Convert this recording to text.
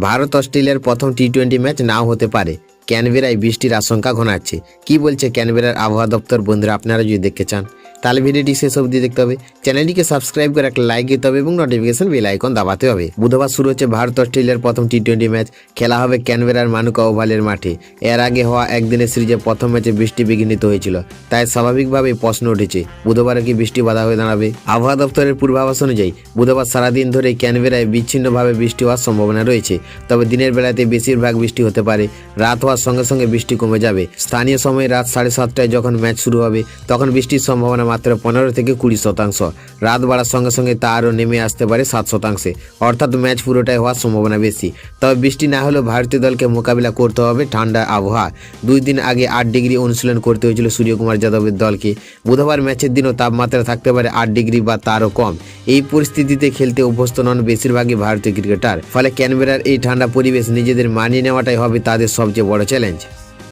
ভারত অস্ট্রেলিয়ার প্রথম T twenty match নাও হতে পারে। ক্যানবেরায় বৃষ্টির আশঙ্কা ঘনাচ্ছে। কি বলছে ক্যানবেরার আবহাওয়া দপ্তর? বন্ধুরা, আপনারা যদি দেখতে চান। তাহলে ভিডিওটি শেষ অবধি দেখতে হবে। চ্যানেলটিকে সাবস্ক্রাইব করে একটা লাইক দিতে হবে এবং নোটিফিকেশন বেল আইকন দাবাতে হবে। বুধবার শুরু হচ্ছে ভারত অস্ট্রেলিয়ার প্রথম টি টোয়েন্টি ম্যাচ খেলা হবে ক্যানবেরার মানুকা ওভালের মাঠে। এর আগে হওয়া একদিনের সিরিজে প্রথম ম্যাচে বৃষ্টি বিঘ্নিত হয়েছিল। তাই স্বাভাবিকভাবেই প্রশ্ন উঠেছে, বুধবারে কি বৃষ্টি বাধা হয়ে দাঁড়াবে? আবহাওয়া দপ্তরের পূর্বাভাস অনুযায়ী, বুধবার সারাদিন ধরে ক্যানবেরায় বিচ্ছিন্নভাবে বৃষ্টি হওয়ার সম্ভাবনা রয়েছে। তবে দিনের বেলাতে বেশিরভাগ বৃষ্টি হতে পারে। রাত হওয়ার সঙ্গে সঙ্গে বৃষ্টি কমে যাবে। স্থানীয় সময় রাত সাড়ে সাতটায় যখন ম্যাচ শুরু হবে, তখন বৃষ্টির সম্ভাবনা মাত্র পনেরো থেকে কুড়ি শতাংশ। রাত বাড়ার সঙ্গে সঙ্গে তা আরও নেমে আসতে পারে সাত শতাংশে। অর্থাৎ ম্যাচ পুরোটাই হওয়ার সম্ভাবনা বেশি। তবে বৃষ্টি না হলেও ভারতীয় দলকে মোকাবিলা করতে হবে ঠান্ডা আবহাওয়া। দুই দিন আগে আট ডিগ্রি অনুশীলন করতে হয়েছিল সূর্যকুমার যাদবের দলকে। বুধবার ম্যাচের দিনও তাপমাত্রা থাকতে পারে আট ডিগ্রি বা তারও কম। এই পরিস্থিতিতে খেলতে অভ্যস্ত নন বেশিরভাগই ভারতীয় ক্রিকেটার। ফলে ক্যানবেরার এই ঠান্ডা পরিবেশ নিজেদের মানিয়ে নেওয়াটাই হবে তাদের সবচেয়ে বড় চ্যালেঞ্জ।